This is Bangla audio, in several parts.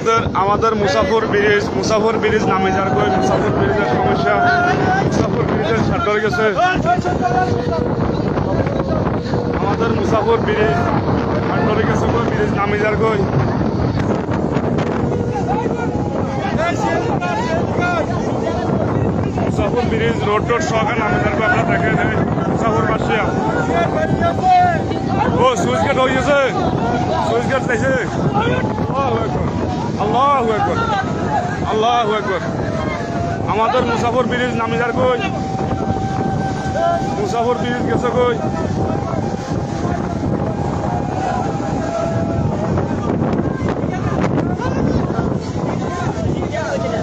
আমাদের আমাদের মুসাফর ব্রিজ মুসাফর ব্রিজ নামে যার কই মুসাফর ব্রিজের সমস্যা। মুসাফর ব্রিজের সার গেছে। আমাদের মুসাফর ব্রিজ সার গেছে ব্রিজ নামে যার কই। মুসাফর ব্রিজ রোড টোড সহকার নামে যার কই, আপনারা দেখেন এই মুসাফর বাসিয়া ও, সুইচ গেট হয়ে গেছে। সুইচ গেট দেখছে আল্লাহ একবার আল্লাহ একবার আমাদের মুসাফর ব্রিজ নামিদার কই? মুসাফর ব্রিজ গেছে কই?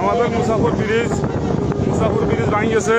আমাদের মুসাফর ব্রিজ মুসাফর ব্রিজ ভাঙি গেছে।